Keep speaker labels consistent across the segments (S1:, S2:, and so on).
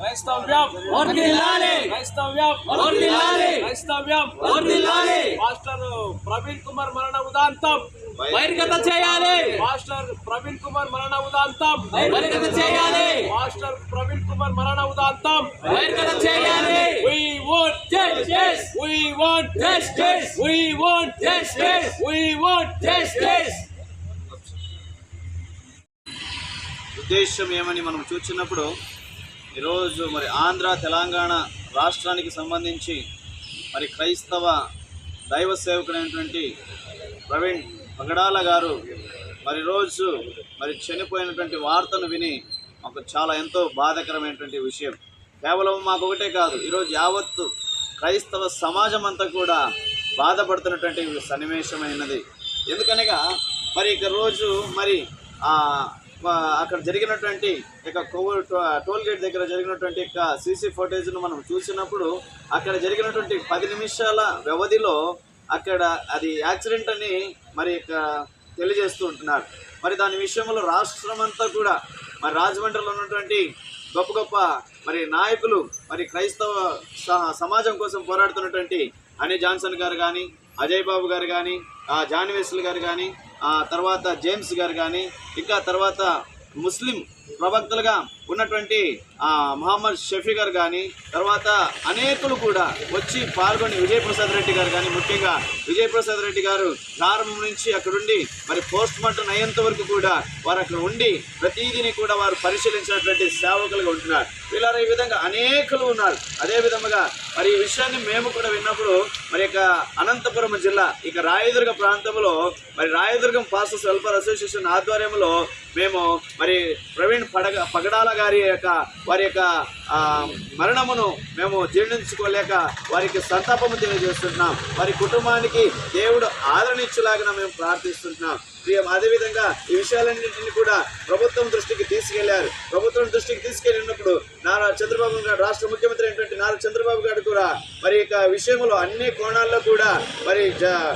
S1: క్రైస్తవ్యం
S2: వర్ధిల్లాలి.
S1: క్రైస్తవ్యం
S2: వర్ధిల్లాలి.
S1: క్రైస్తవ్యం
S2: వర్ధిల్లాలి.
S1: మాస్టర్ ప్రవీణ్ కుమార్ మరణ ఉదాంతం
S2: బహిర్గత చేయాలి
S1: మాస్టర్ ప్రవీణ్ కుమార్ మరణ ఉదాంతం
S2: బహిర్గత చేయాలి
S1: మాస్టర్ ప్రవీణ్ కుమార్ మరణ ఉదాంతం
S2: బహిర్గత చేయాలి
S1: We want
S2: Justice.
S1: We want
S2: Justice.
S1: We want
S2: Justice.
S1: We want
S2: Justice.
S3: ఉద్దేశం ఏమని మనం చూసినప్పుడు ఈరోజు మరి ఆంధ్ర తెలంగాణ రాష్ట్రానికి సంబంధించి మరి క్రైస్తవ దైవ సేవకుడైనటువంటి ప్రవీణ్ పగడాల గారు మరి రోజు మరి చనిపోయినటువంటి వార్తను విని మాకు చాలా ఎంతో బాధకరమైనటువంటి విషయం. కేవలం మాకు ఒకటే కాదు ఈరోజు యావత్తు క్రైస్తవ సమాజం అంతా కూడా బాధపడుతున్నటువంటి సన్నివేశమైనది. ఎందుకనగా మరి ఇక రోజు మరి ఆ, అక్కడ జరిగినటువంటి ఇక కోవిడ్ టోల్ గేట్ దగ్గర జరిగినటువంటి ఇక సీసీ ఫుటేజ్ను మనం చూసినప్పుడు అక్కడ జరిగినటువంటి పది నిమిషాల వ్యవధిలో అక్కడ అది యాక్సిడెంట్ అని మరి ఇక తెలియజేస్తూ ఉంటున్నారు. మరి దాని విషయంలో రాష్ట్రమంతా కూడా మరి రాజమండ్రిలో ఉన్నటువంటి గొప్ప గొప్ప మరి నాయకులు మరి క్రైస్తవ సమాజం కోసం పోరాడుతున్నటువంటి అనే జాన్సన్ గారు కానీ అజయ్ బాబు గారు కానీ జాన్ గారు కానీ తర్వాత జేమ్స్ గారు కానీ ఇంకా తర్వాత ముస్లిం ప్రవక్తలుగా ఉన్నటువంటి మహమ్మద్ షఫీ గారు కానీ తర్వాత అనేకులు కూడా వచ్చి పాల్గొని విజయప్రసాద్ రెడ్డి గారు కానీ ముఖ్యంగా విజయప్రసాద్ రెడ్డి గారు ప్రారంభం నుంచి అక్కడుండి మరి పోస్ట్ మార్టం అయ్యేంత వరకు కూడా వారు అక్కడ ఉండి ప్రతిదీని కూడా వారు పరిశీలించినటువంటి సేవకులుగా ఉంటున్నారు. వీళ్ళ ఈ విధంగా అనేకులు ఉన్నారు. అదే విధముగా మరి ఈ విషయాన్ని మేము కూడా విన్నప్పుడు మరి యొక్క అనంతపురం జిల్లా ఇక రాయదుర్గ ప్రాంతంలో మరి రాయదుర్గం పాస్టర్స్ వెల్ఫేర్ అసోసియేషన్ ఆధ్వర్యంలో మేము మరి ప్రవీణ్ పడగ పగడాల గారి యొక్క వారి యొక్క మరణమును మేము జీర్ణించుకోలేక వారికి సంతాపము తెలియజేస్తున్నాం. వారి కుటుంబానికి దేవుడు ఆదరణ ఇచ్చేలాగా మేము ప్రార్థిస్తున్నాం అదేవిధంగా ఈ విషయాలన్నింటినీ కూడా ప్రభుత్వం దృష్టికి తీసుకెళ్ళారు. ప్రభుత్వం దృష్టికి తీసుకెళ్ళినప్పుడు నారా చంద్రబాబు గారు రాష్ట్ర ముఖ్యమంత్రి అయినటువంటి నారా చంద్రబాబు గారు కూడా మరి ఇక విషయంలో అన్ని కోణాల్లో కూడా మరి జ-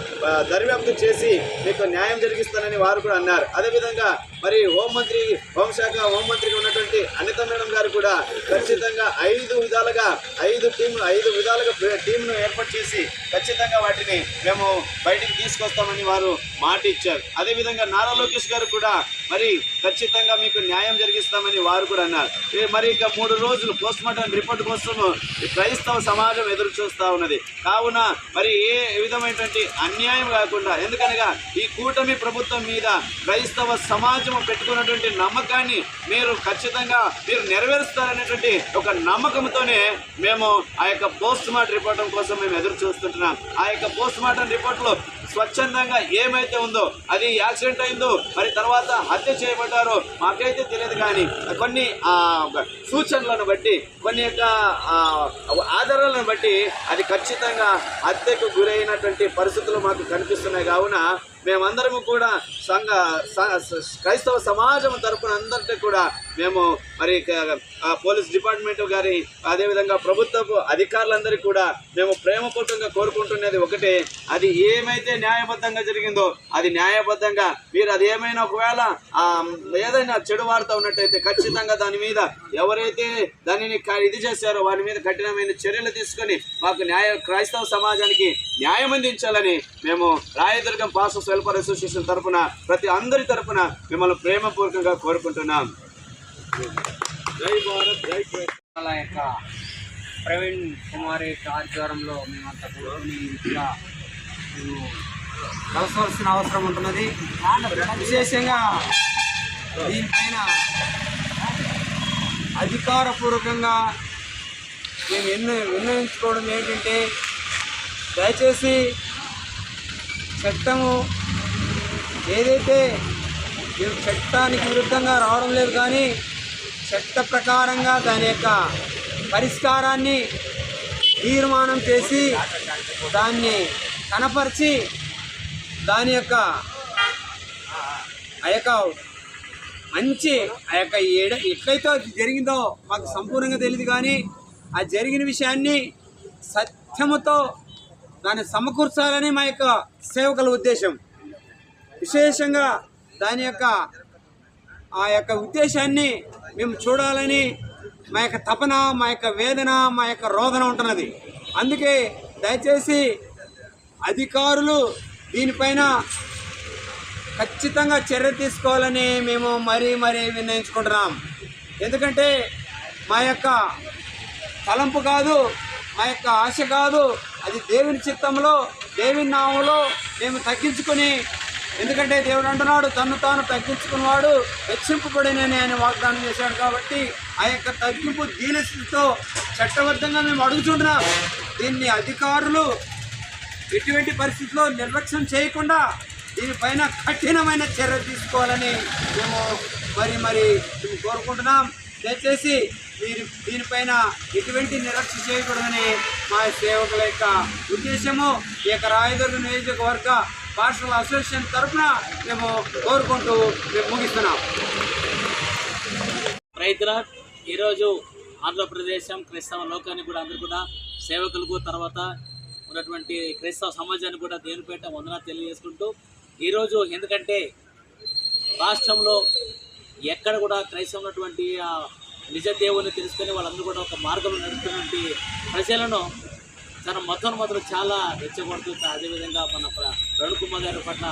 S3: దర్యాప్తు చేసి మీకు న్యాయం జరిగిస్తానని వారు కూడా అన్నారు. అదేవిధంగా మరి హోంమంత్రి హోంశాఖ హోంమంత్రిగా ఉన్నటువంటి అనిత మేడం గారు కూడా ఖచ్చితంగా ఐదు విధాలుగా ఐదు టీంలు ఐదు విధాలుగా టీంను ఏర్పాటు చేసి ఖచ్చితంగా వాటిని మేము బయటికి తీసుకొస్తామని వారు మాట ఇచ్చారు. అదేవిధంగా నారా లోకేష్ గారు కూడా మరి ఖచ్చితంగా మీకు న్యాయం జరిగిస్తామని వారు కూడా అన్నారు. మరి ఇక మూడు రోజులు పోస్ట్ మార్టం రిపోర్ట్ కోసం క్రైస్తవ సమాజం ఎదురు చూస్తూ ఉన్నది. కావున మరి ఏ విధమైనటువంటి అన్యాయం కాకుండా ఎందుకనగా ఈ కూటమి ప్రభుత్వం మీద క్రైస్తవ సమాజం పెట్టుకున్నటువంటి నమ్మకాన్ని మీరు ఖచ్చితంగా మీరు నెరవేరుస్తారనేటువంటి ఒక నమ్మకంతోనే మేము ఆ యొక్క పోస్ట్ మార్టం రిపోర్ట్ కోసం మేము ఎదురు చూస్తుంటున్నాం. ఆ యొక్క పోస్ట్ మార్టం రిపోర్ట్లో స్వచ్ఛందంగా ఏమైతే ఉందో అది యాక్సిడెంట్ అయిందో మరి తర్వాత హత్య చేయబడ్డారో మాకైతే తెలియదు కానీ కొన్ని సూచనలను బట్టి కొన్ని యొక్క ఆధారాలను బట్టి అది ఖచ్చితంగా హత్యకు గురైనటువంటి పరిస్థితులు మాకు కనిపిస్తున్నాయి. కావున మేమందరము కూడా సంఘ స- క్రైస్తవ సమాజం తరపున అందరికీ కూడా మేము మరి పోలీస్ డిపార్ట్మెంట్ గారి అదేవిధంగా ప్రభుత్వపు అధికారులందరికీ కూడా మేము ప్రేమపూర్వకంగా కోరుకుంటున్నది ఒకటే. అది ఏమైతే న్యాయబద్ధంగా జరిగిందో అది న్యాయబద్ధంగా మీరు అది ఏమైనా ఒకవేళ ఏదైనా చెడు వార్త ఉన్నట్టయితే ఖచ్చితంగా దాని మీద ఎవరైతే దానిని ఇది చేశారో వారి మీద కఠినమైన చర్యలు తీసుకొని మాకు న్యాయ క్రైస్తవ సమాజానికి న్యాయం అందించాలని మేము రాయదుర్గం పాస్ వెల్ఫేర్ అసోసియేషన్ తరపున ప్రతి అందరి తరపున మిమ్మల్ని ప్రేమపూర్వకంగా కోరుకుంటున్నాం. జై భారత్ జై
S4: వాళ్ళ యొక్క ప్రవీణ్ కుమార్ యొక్క ఆధ్వర్యంలో మేమంతా కూడుకుని ఇంకా మేము కలసవలసిన అవసరం ఉంటున్నది. విశేషంగా దీనిపైన అధికారపూర్వకంగా మేము విన్న విన్నవించుకోవడం ఏంటంటే దయచేసి చట్టము ఏదైతే చట్టానికి విరుద్ధంగా రావడం లేదు కానీ చట్ట ప్రకారంగా దాని యొక్క పరిష్కారాన్ని తీర్మానం చేసి దాన్ని కనపరిచి దాని యొక్క ఆ యొక్క మంచి ఆ యొక్క ఏడ ఎట్లయితే జరిగిందో మాకు సంపూర్ణంగా తెలియదు కానీ ఆ జరిగిన విషయాన్ని సత్యముతో దాన్ని సమకూర్చాలని మా యొక్క సేవకుల ఉద్దేశం. విశేషంగా దాని యొక్క ఆ యొక్క ఉద్దేశాన్ని మేము చూడాలని మా యొక్క తపన మా యొక్క వేదన మా యొక్క రోదన ఉంటున్నది. అందుకే దయచేసి అధికారులు దీనిపైన ఖచ్చితంగా చర్య తీసుకోవాలని మేము మరీ మరీ నిర్ణయించుకుంటున్నాం. ఎందుకంటే మా యొక్క తలంపు కాదు మా యొక్క ఆశ కాదు. అది దేవుని చిత్తంలో దేవుని నామంలో మేము తగ్గించుకొని ఎందుకంటే దేవుడు అంటున్నాడు తను తాను తగ్గించుకున్నవాడు హెచ్చింపబడినని ఆయన వాగ్దానం చేశాడు కాబట్టి ఆ యొక్క తగ్గింపు దీనస్థితితో చట్టబద్ధంగా మేము అడుగుతుంటున్నాం దీన్ని అధికారులు ఎటువంటి పరిస్థితుల్లో నిర్లక్ష్యం చేయకుండా దీనిపైన కఠినమైన చర్య తీసుకోవాలని మేము మరి మరి మేము కోరుకుంటున్నాం. దయచేసి దీని దీనిపైన ఎటువంటి నిర్లక్ష్యం చేయకూడదని మా సేవకుల యొక్క ఉద్దేశము. ఈ యొక్క రాయదుర్గ నియోజకవర్గ పార్షల్ అసోసియేషన్ తరఫున మేము కోరుకుంటూ మేము ముగిస్తున్నాం.
S2: రైతుల ఈరోజు ఆంధ్రప్రదేశం క్రైస్తవ లోకానికి కూడా అందరూ కూడా సేవకులకు తర్వాత ఉన్నటువంటి క్రైస్తవ సమాజాన్ని కూడా దేనిపేట వందన తెలియజేసుకుంటూ ఈరోజు ఎందుకంటే రాష్ట్రంలో ఎక్కడ కూడా క్రైస్తవం ఉన్నటువంటి నిజ దేవుని తెలుసుకొని వాళ్ళందరూ కూడా ఒక మార్గంలో నడుస్తున్నటువంటి ప్రజలను తన మొత్తం మొదలు చాలా రెచ్చగొడుతుంది అదేవిధంగా మన ప్ర- కుమార్ గారి పట్ల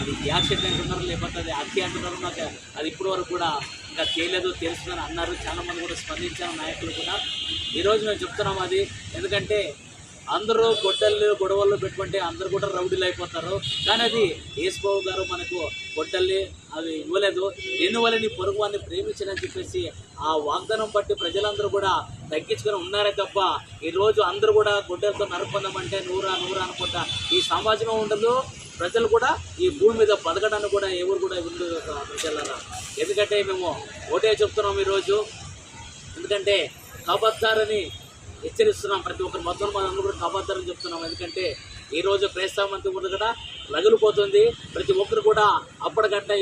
S2: అది యాక్సిడెంట్ అంటున్నారు లేకపోతే అది హత్య అంటున్నారు నాకు అది ఇప్పటి వరకు కూడా ఇంకా చేయలేదు తెలుస్తుందని అన్నారు. చాలా మంది కూడా స్పందించారు నాయకులు కూడా. ఈరోజు మేము చెప్తున్నాం అది. ఎందుకంటే అందరూ గొడ్డళ్ళు గొడవల్లో పెట్టుకుంటే అందరూ కూడా రౌడీలు అయిపోతారు. కానీ అది యేసుబాబు గారు మనకు గొడ్డల్ని అది ఇవ్వలేదు. ఎందువల్ల నీ పొరుగు వారిని ప్రేమించడని చెప్పేసి ఆ వాగ్దానం బట్టి ప్రజలందరూ కూడా తగ్గించుకొని ఉన్నారే తప్ప ఈరోజు అందరూ కూడా గొడ్డలతో నరుకుందామంటే నూరా నూరా అనుకుంటా ఈ సమాజంలో ఉండదు. ప్రజలు కూడా ఈ భూమి మీద బతకడానికి కూడా ఎవరు కూడా ఉండదు ప్రజలరా. ఎందుకంటే మేము ఒకటే చెప్తున్నాం ఈరోజు. ఎందుకంటే కబద్దారని హెచ్చరిస్తున్నాం. ప్రతి ఒక్కరు మొత్తం మనందరూ కూడా కబద్దారని చెప్తున్నాం. ఎందుకంటే ఈ రోజు ఉంది మంత్రి కూడా రగిలిపోతుంది. ప్రతి ఒక్కరు కూడా అప్పటికంటే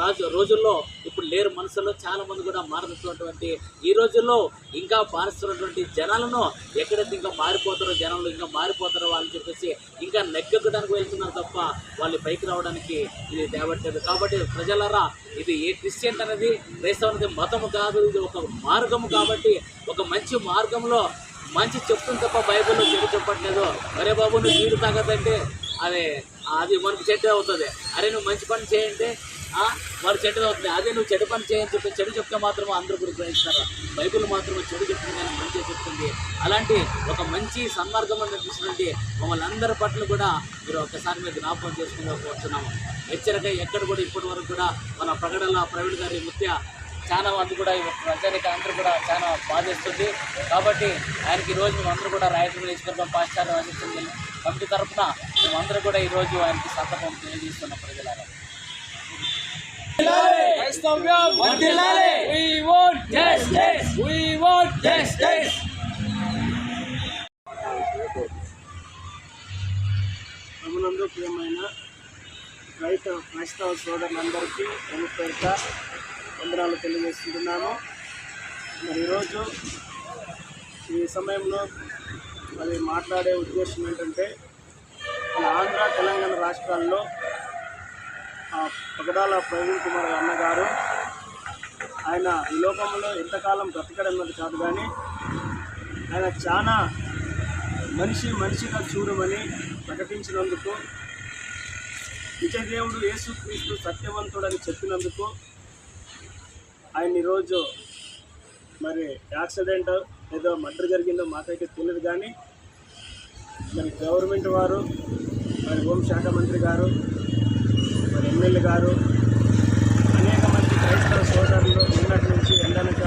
S2: రాజు రోజుల్లో ఇప్పుడు లేరు మనసులో చాలా మంది కూడా మారుతున్నటువంటి ఈ రోజుల్లో ఇంకా మారుస్తున్నటువంటి జనాలను ఎక్కడైతే ఇంకా మారిపోతారో జనాలు ఇంకా మారిపోతారో వాళ్ళని చెప్పేసి ఇంకా నెగ్గడానికి వెళ్తున్నారు తప్ప వాళ్ళు పైకి రావడానికి ఇది తేవట్లేదు. కాబట్టి ప్రజలరా ఇది ఏ క్రిస్టియన్ అనేది క్రైస్తవం అనేది మతము కాదు ఇది ఒక మార్గము కాబట్టి ఒక మంచి మార్గంలో మంచి చెప్తుంది తప్ప బైబిల్లో చెడు చెప్పట్లేదు. అరే బాబు నువ్వు నీరు తాగదంటే అదే అది మనకు చెడ్డ అవుతుంది. అరే నువ్వు మంచి పని చేయంటే వాడు చెడ్డది అవుతుంది. అదే నువ్వు చెడు పని చేయని చెప్పి చెడు చెప్తే మాత్రం అందరూ కూడా గ్రహిస్తారు. బైబిల్ మాత్రం చెడు చెప్తుంది కానీ మంచిగా చెప్తుంది. అలాంటి ఒక మంచి సన్మార్గం అనిపిస్తుంది మమ్మల్ని అందరి పట్ల కూడా మీరు ఒకసారి మీరు జ్ఞాపకం చేసుకుంటూ కోరుతున్నాము హెచ్చరిక ఎక్కడ కూడా ఇప్పటి వరకు కూడా మన ప్రకటన ప్రవీణ్ గారి ముత్య చాలా మంది కూడా ఈ ప్రజానికి అందరూ కూడా చాలా బాధిస్తుంది. కాబట్టి ఆయనకి ఈ రోజు మేమందరూ కూడా రాయలసీమ నియోజకవర్గం పాస్టర్ రాజకీయ కమిటీ తరఫున మేమందరూ కూడా ఈ రోజు ఆయనకి సందర్భం తెలియజేస్తున్నాం ప్రజలారా.
S5: ప్రభునందు ప్రియమైన రైతు క్రైస్తవ సోదరులందరికీ నేను పేరిట వందనాలు తెలియజేస్తున్నాను మరి ఈరోజు ఈ సమయంలో మరి మాట్లాడే ఉద్దేశం ఏంటంటే మన ఆంధ్ర తెలంగాణ రాష్ట్రాల్లో ఆ పగడాల ప్రవీణ్ కుమార్ అన్నగారు ఆయన ఈ లోకంలో ఎంతకాలం బ్రతకడం అన్నది కాదు కానీ ఆయన చాలా మనిషి మనిషిగా చూడమని ప్రకటించినందుకు నిజదేవుడు యేసుక్రీస్తు సత్యవంతుడని చెప్పినందుకు ఆయన ఈరోజు మరి యాక్సిడెంట్ ఏదో మర్డర్ జరిగిందో మాకైతే తెలియదు కానీ మరి గవర్నమెంట్ వారు మరి హోంశాఖ మంత్రి గారు మరి ఎమ్మెల్యే గారు అనేక మంది క్రైస్తవ సోదరులు నిన్నటి నుంచి ఎండనక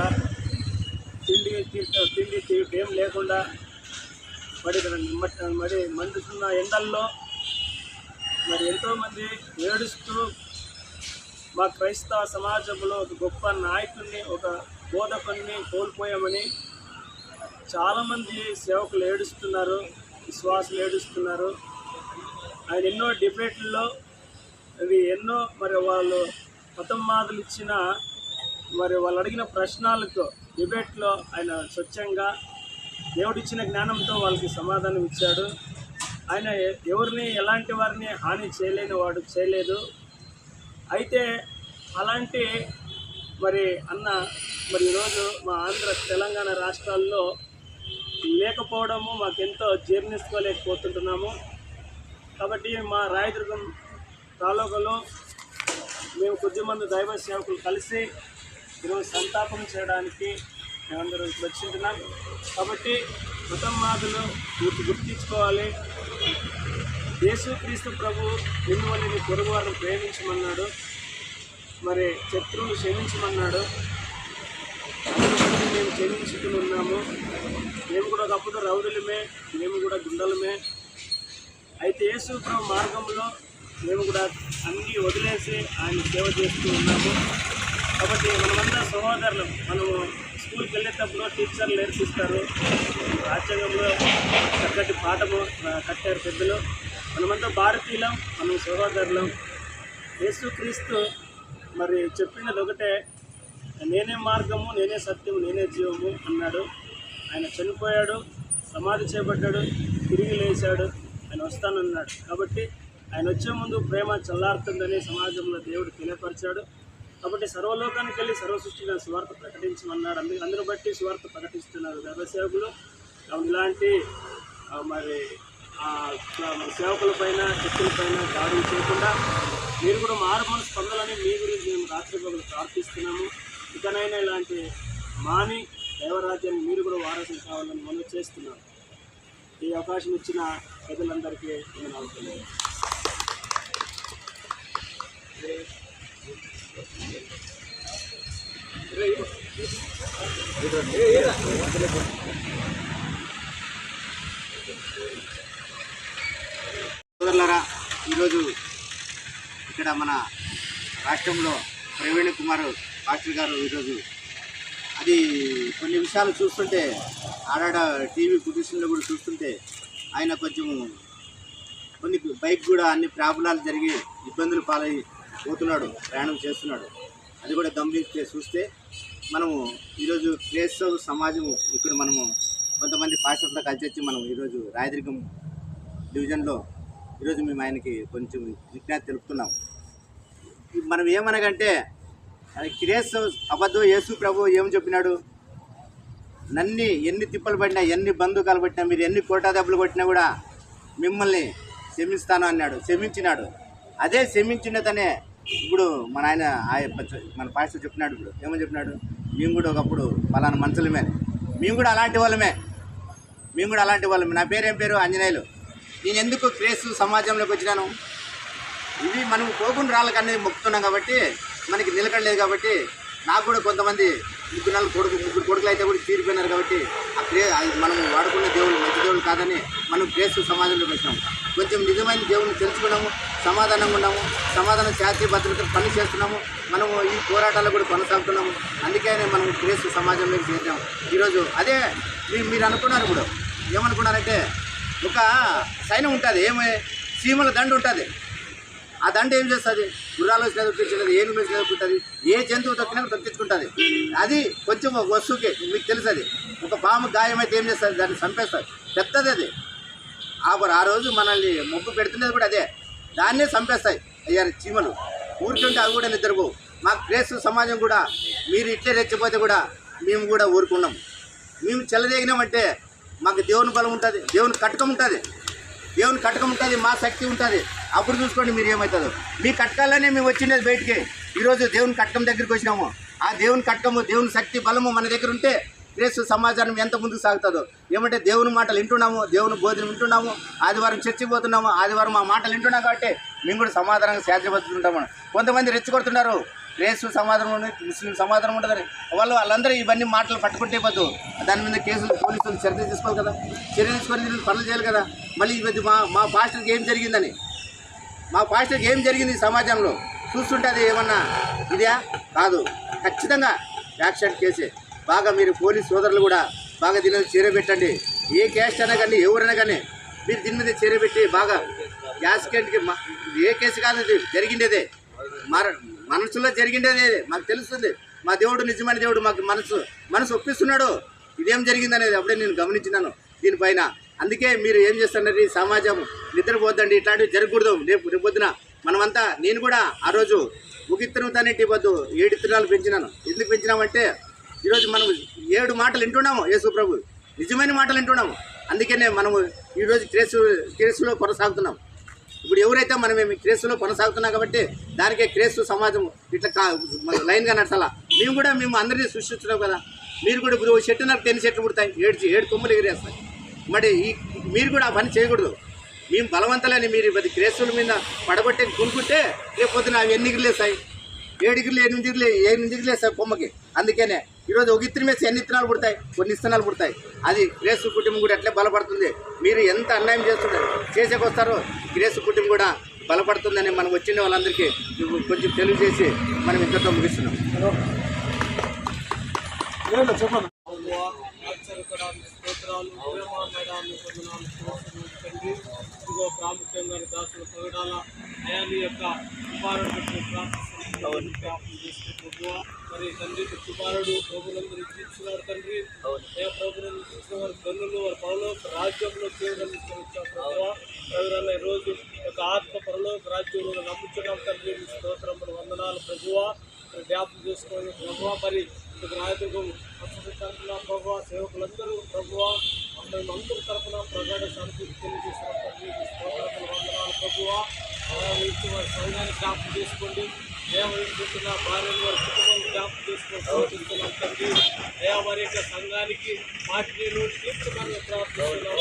S5: తిండి తిండి తీ- ఏం లేకుండా మరి మరి మండుతున్న ఎండల్లో మరి ఎంతోమంది ఏడుస్తూ మా క్రైస్తవ సమాజంలో ఒక గొప్ప నాయకుడిని ఒక బోధకుడిని కోల్పోయామని చాలామంది సేవకులు ఏడుస్తున్నారు విశ్వాసులు ఏడుస్తున్నారు. ఆయన ఎన్నో డిబేట్లలో అవి ఎన్నో మరి వాళ్ళు మతమాదులు ఇచ్చిన మరి వాళ్ళు అడిగిన ప్రశ్నలకు డిబేట్లో ఆయన స్వచ్ఛంగా దేవుడిచ్చిన జ్ఞానంతో వాళ్ళకి సమాధానం ఇచ్చాడు. ఆయన ఎవరిని ఎలాంటి వారిని హాని చేయలేని వాడు చేయలేదు. అయితే అలాంటి మరి అన్న మరి ఈరోజు మా ఆంధ్ర తెలంగాణ రాష్ట్రాల్లో లేకపోవడము మాకెంతో జీర్ణించుకోలేకపోతుంటున్నాము. కాబట్టి మా రాయదుర్గం తాలూకాలో మేము కొద్దిమంది దైవ సేవకులు కలిసి ఈరోజు సంతాపం చేయడానికి మేమందరం వచ్చింటున్నాం. కాబట్టి మతోన్మాదులు గుర్తు గుర్తించుకోవాలి. యేసుక్రీస్తు ప్రభు మిమ్మల్ని పొరుగు వారిని ప్రేమించమన్నాడు. మరి శత్రువులు క్షమించమన్నాడు. మేము క్షమించుకుని ఉన్నాము. మేము కూడా ఒకప్పుడు రౌరులమే మేము కూడా గుండలమే. అయితే యేసు ప్రభు మార్గంలో మేము కూడా అన్నీ వదిలేసి ఆయన సేవ చేస్తూ ఉన్నాము. కాబట్టి మనమంతా సహోదరులు. మనము స్కూల్కి వెళ్ళేటప్పుడు టీచర్లు నేర్పిస్తారు. రాజ్యాంగంలో చక్కటి పాఠము కట్టారు పెద్దలు. మనమంతా భారతీయులం మనం సహోదరులం యేసుక్రీస్తు మరి చెప్పినది ఒకటే నేనే మార్గము నేనే సత్యము నేనే జీవము అన్నాడు. ఆయన చనిపోయాడు సమాధి చేపట్టాడు తిరిగి లేచాడు ఆయన వస్తానన్నాడు. కాబట్టి ఆయన వచ్చే ముందు ప్రేమ చల్లారుతుందని సమాజంలో దేవుడు తెలియపరిచాడు. కాబట్టి సర్వలోకానికి వెళ్ళి సర్వ సృష్టిని స్వార్థ ప్రకటించమన్నాడు అందుకు అందరూ బట్టి స్వార్థ ప్రకటిస్తున్నారు. దైవసేవకులు ఇలాంటి మరి సేవకుల పైన శక్తుల పైన దాడులు చేయకుండా మీరు కూడా మారు మనసు పొందాలని మీ గురించి మేము రాత్రి పగలు ప్రార్థిస్తున్నాము. ఇకనైనా ఇలాంటి మాని దైవరాజ్యాన్ని మీరు కూడా వారసులు కావాలని మనం చేస్తున్నాం. ఈ అవకాశం ఇచ్చిన ప్రజలందరికీ నేను అవుతున్నాను
S6: సోదరులరా ఈరోజు ఇక్కడ మన రాష్ట్రంలో ప్రవీణ్ కుమార్ పాస్టర్ గారు ఈరోజు. అది కొన్ని విషయాలు చూస్తుంటే ఆడాడ టీవీ పొజిషన్లో కూడా చూస్తుంటే ఆయన కొంచెం కొన్ని బైక్ కూడా అన్ని ప్రాబ్లాలు జరిగి ఇబ్బందులు పాలై పోతున్నాడు ప్రయాణం చేస్తున్నాడు. అది కూడా గమనిస్తే చూస్తే మనము ఈరోజు క్రైస్తవ సమాజము ఇక్కడ మనము కొంతమంది పాస్టర్లతో కలిసి వచ్చి మనం ఈరోజు రాయదుర్గం డివిజన్లో ఈరోజు మేము ఆయనకి కొంచెం విజ్ఞాతి తెలుపుతున్నాం. మనం ఏమనగంటే అది క్రేస్ అబద్ధం యేసు ప్రభు ఏం చెప్పినాడు? నన్ని ఎన్ని తిప్పలు పడినా ఎన్ని బంధుకాలు పట్టినా మీరు ఎన్ని కోటా దెబ్బలు కొట్టినా కూడా మిమ్మల్ని క్షమిస్తాను అన్నాడు క్షమించినాడు. అదే క్షమించినతనే ఇప్పుడు మన ఆయన మన పాస్టర్ చెప్పినాడు ఇప్పుడు. ఏమని చెప్పినాడు? మేము కూడా ఒకప్పుడు పలానా మనుషులమే. మేము కూడా అలాంటి వాళ్ళమే. మేము కూడా అలాంటి వాళ్ళమే. నా పేరేం పేరు? ఆంజనేయులు. నేను ఎందుకు క్రేసు సమాజంలోకి వచ్చినాను? ఇవి మనం పోకుండా రాళ్ళకి అనేది మొక్కుతున్నాం కాబట్టి మనకి నిలకడలేదు కాబట్టి నాకు కూడా కొంతమంది ముగ్గురు నాలుగు కొడుకు ముగ్గురు కొడుకులు అయితే కూడా తీరిపోయినారు కాబట్టి ఆ క్రే అది మనం వాడుకున్న దేవుడు మంచి దేవుడు కాదని మనం క్రేసు సమాజంలోకి వచ్చినాము కొంచెం నిజమైన దేవుడిని తెలుసుకున్నాము. సమాధానంగా ఉన్నాము. సమాధానం శాస్త్రీయ భద్రత పని చేస్తున్నాము. మనము ఈ పోరాటాలు కూడా కొనసాగుతున్నాము. అందుకనే మనం క్రేసు సమాజంలోకి చేరినాము ఈరోజు అదే మీరు మీరు అనుకున్నారు ఇప్పుడు ఏమనుకున్నారంటే ఒక సైన్యం ఉంటుంది. ఏమి? సీమల దండ ఉంటుంది. ఆ దండ ఏం చేస్తుంది? గుర్రాలు వచ్చినా దొరికించలేదు ఏను వచ్చినా దొరుకుతుంది ఏ జంతువు దొరికినా దొరికించుకుంటుంది అది కొంచెం వస్తువుకి మీకు తెలుసు అది ఒక పాము గాయమైతే ఏం చేస్తుంది? దాన్ని చంపేస్తుంది. పెద్దది అది. ఆ రోజు మనల్ని మొగ్గు పెడుతున్నది కూడా అదే. దాన్నే చంపేస్తాయి. అయ్యారు చీమలు. ఊరుకుంటే అవి కూడా నిద్రపోవు. మా ప్లేస్ సమాజం కూడా మీరు ఇట్లే రెచ్చిపోతే కూడా మేము కూడా ఊరుకున్నాం మేము చెల్లదేగినామంటే మాకు దేవుని బలం ఉంటుంది దేవుని కటకం ఉంటుంది. దేవుని కటకం ఉంటుంది మా శక్తి ఉంటుంది. అప్పుడు చూసుకోండి మీరు ఏమవుతుందో మీ కటకాలనే మేము వచ్చినది బయటికి. ఈరోజు దేవుని కట్టకం దగ్గరికి వచ్చినాము. ఆ దేవుని కట్టకము దేవుని శక్తి బలము మన దగ్గర ఉంటే క్రీస్తు సమాజాన్ని ఎంత ముందుకు సాగుతుందో. ఏమంటే దేవుని మాటలు వింటున్నాము దేవుని బోధన వింటున్నాము ఆదివారం చర్చి పోతున్నాము ఆదివారం మా మాటలు వింటున్నాం కాబట్టి మేము కూడా సమాధానంగా సాధ్యపడుతుంటాము కొంతమంది రెచ్చగొడుతున్నారు క్రీస్తు సమాధానం ఉండదు ముస్లిం సమాధానం ఉంటుందని. వాళ్ళు వాళ్ళందరూ ఇవన్నీ మాటలు పట్టుకుంటే పోదు. దాని మీద కేసులు పోలీసులు చర్య తీసుకోవాలి కదా. చర్య తీసుకొని పనులు చేయాలి కదా. మళ్ళీ ఇవన్నీ మా మా పాస్టర్కి ఏం జరిగిందని? మా పాస్టర్కి ఏం జరిగింది సమాజంలో? చూస్తుంటే అది ఏమన్నా ఇదే? కాదు. ఖచ్చితంగా యాక్షన్ కేసే. బాగా మీరు పోలీస్ సోదరులు కూడా బాగా దీని మీద చేరబెట్టండి ఏ క్యాస్ట్ అయినా కానీ ఎవరైనా కానీ మీరు దీని మీద చేరబెట్టి బాగా గ్యాస్ మా ఏ కేసు కాదు జరిగిండేదే. మర మనసులో జరిగిండేదే మాకు తెలుస్తుంది. మా దేవుడు నిజమైన దేవుడు మాకు మనసు మనసు ఒప్పిస్తున్నాడు. ఇదేం జరిగిందనేది అప్పుడే నేను గమనించినాను దీనిపైన. అందుకే మీరు ఏం చేస్తున్నారు ఈ సమాజం నిద్రపోద్దండి ఇట్లాంటివి జరగకూడదు. రేపు రేపు పొద్దున మనమంతా నేను కూడా ఆ రోజు ఉగిత్తనం ఇత్తనం వద్దు ఏడు ఇత్తనాలు పెంచినాను. ఎందుకు పెంచినామంటే ఈరోజు మనం ఏడు మాటలు వింటున్నాము యేసు ప్రభు. నిజమైన మాటలు వింటున్నాము. అందుకనే మనము ఈరోజు క్రేసు క్రేసులో కొనసాగుతున్నాం. ఇప్పుడు ఎవరైతే మనం ఏమి క్రేసులో కొనసాగుతున్నాం కాబట్టి దానికే క్రేసు సమాజం ఇట్లా కా లైన్గా నడచాలా? మేము కూడా మేము అందరినీ సృష్టించడం కదా. మీరు కూడా ఇప్పుడు చెట్టు నాకు ఎన్ని చెట్లు పుడతాయి? ఏడు ఏడు కొమ్మలు ఎగిరేస్తాయి. మరి ఈ మీరు కూడా ఆ పని చేయకూడదు. మేము బలవంతలేని మీరు పది క్రేసుల మీద పడగొట్టి కొనుక్కుంటే రేపు పొద్దున అవి ఎన్ని ఎగిరిలేస్తాయి? ఏడు ఎనిమిది ఎగిరిలు ఎనిమిది ఎగిరిలేస్తాయి కొమ్మకి. అందుకనే ఈరోజు ఒక ఇత్తనం వేసి ఎన్ని ఇత్తనాలు పుడతాయి కొన్ని ఇత్తనాలు పుడతాయి అది క్రేసు కుటుంబం కూడా అట్లే బలపడుతుంది మీరు ఎంత అన్యాయం చేస్తున్నారు చేసేకొస్తారో క్రేసు కుటుంబం కూడా బలపడుతుందని మనం వచ్చిన వాళ్ళందరికీ కొంచెం తెలియజేసి మనం ఇంతతో ముగిస్తున్నాం
S7: ఇదిగో ప్రాముఖ్యంగా దాసులు పొగడాల అయాని యొక్క మరి తండ్రి కుమారుడు ప్రభులందరూ ఇచ్చినారు తండ్రి. ఏ ప్రభులను ఇచ్చిన వారి కన్నులు వారి పరలోక రాజ్యంలో వచ్చారు ప్రభువా ప్రభువా ఈరోజు ఒక ఆత్మ పరలోక రాజ్యంలో నమ్ముతున్నాం తండ్రి. మీ స్తోత్రములు వందనాలు ప్రభువా. జ్ఞాపకం చేసుకోండి ప్రభువా. మరి ఇంతకు నాయకులకు తరఫున ప్రభువా. సేవకులందరూ ప్రభువా. అందరం అందరి తరఫున ప్రగాఢ శాంతి తెలియజేసిన తండ్రి. మీ స్తోత్రములు వందనాలు ప్రభువా. వారి సంఘాన్ని జ్ఞాపకం చేసుకోండి. మేము దేవస్తున్న భార్యను వారి కుటుంబం జ్ఞాపకం చేసుకుని ప్రవర్తిస్తున్నాం తండ్రి. అయా వారి యొక్క సంఘానికి మాటిని తీర్చమని ప్రార్థిస్తున్నాం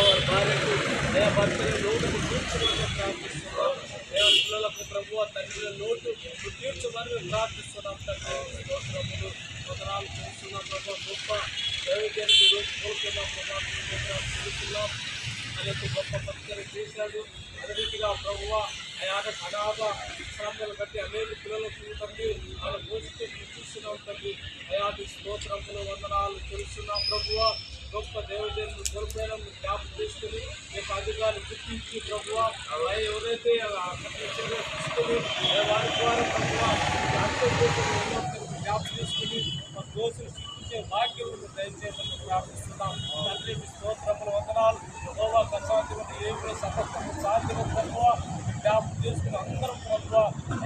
S7: వారి భార్యకు అయా భర్తని లోటును తీర్చమని ప్రార్థిస్తున్నాం. అయా పిల్లలకు ప్రభు తండ్రి లోటు తీర్చమని ప్రార్థిస్తున్నాం తండ్రి. మీ స్తోత్రములు. వందనాలు చేస్తున్నాం ప్రభు గొప్ప దైవజనుడు రోజు కోరుతున్నాం ప్రభావం తెలుస్తున్నాం అనేక గొప్ప పరిచయం చేశాడు. అదే రీతిగా ప్రభువ ఆయన అనాథ విశ్రాంతులు కట్టి అనేక పిల్లలకు తండ్రి ఆయన పోషిస్తూ చూస్తున్నాం తండ్రి అయాది స్తోత్రములు వందనాలు తెలుస్తున్నాం ప్రభువ. గొప్ప దేవజనులు కోల్పోయిన జ్ఞాపకం చేసుకుని మీకు అధికారులు గుర్తించి ప్రభువ. ఎవరైతే తీసుకుని వారి ద్వారా ప్రభువ చేసుకుని మా దోషులు శిక్షించే భాగ్యములను దయచేసి ప్రార్థిస్తున్నాం. తండ్రి మీ స్తోత్రములు వందనాలు. యెహోవా కసాధ్యమని ఏమి సమస్తము సాధ్యము ప్రభువ జ్ఞాపకం చేసుకుని అందరం ప్రభువ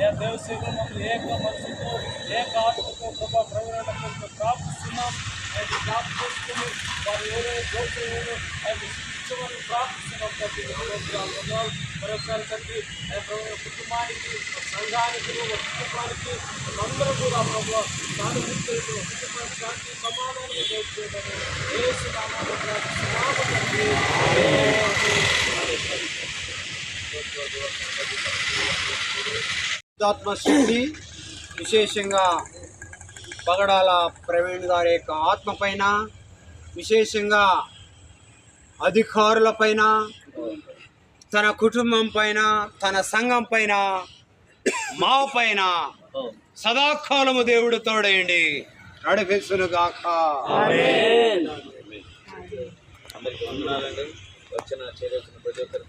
S7: ఏ దేవసేవలు ఏక మనసుతో ఏక ఆత్మతో ప్రభా ప్రవీణకు ప్రార్థిస్తున్నాం. ఆయన జ్ఞాపకం చేసుకుని వారు ఎవరైతే దోషులు ఆయన శిక్షించమని ప్రార్థిస్తున్నాం. మరొకసారి తండ్రి కుటుంబానికి సంఘానికి కుటుంబానికి అందరూ కూడా ప్రభు సానుభూతి కుటుంబానికి శాంతి సమాధానం దయచేయమని యేసు నామములో
S4: విశేషంగా పగడాల ప్రవీణ్ గారి యొక్క ఆత్మ పైన విశేషంగా అధికారుల తన కుటుంబం పైన తన సంఘం పైన మా పైన సదాకాలము దేవుడు తోడేయండి నడిపిస్తును గాక
S3: అందరికీ వందనాలండి. వచ్చిన చేరుతున్న ప్రతి ఒక్కరికి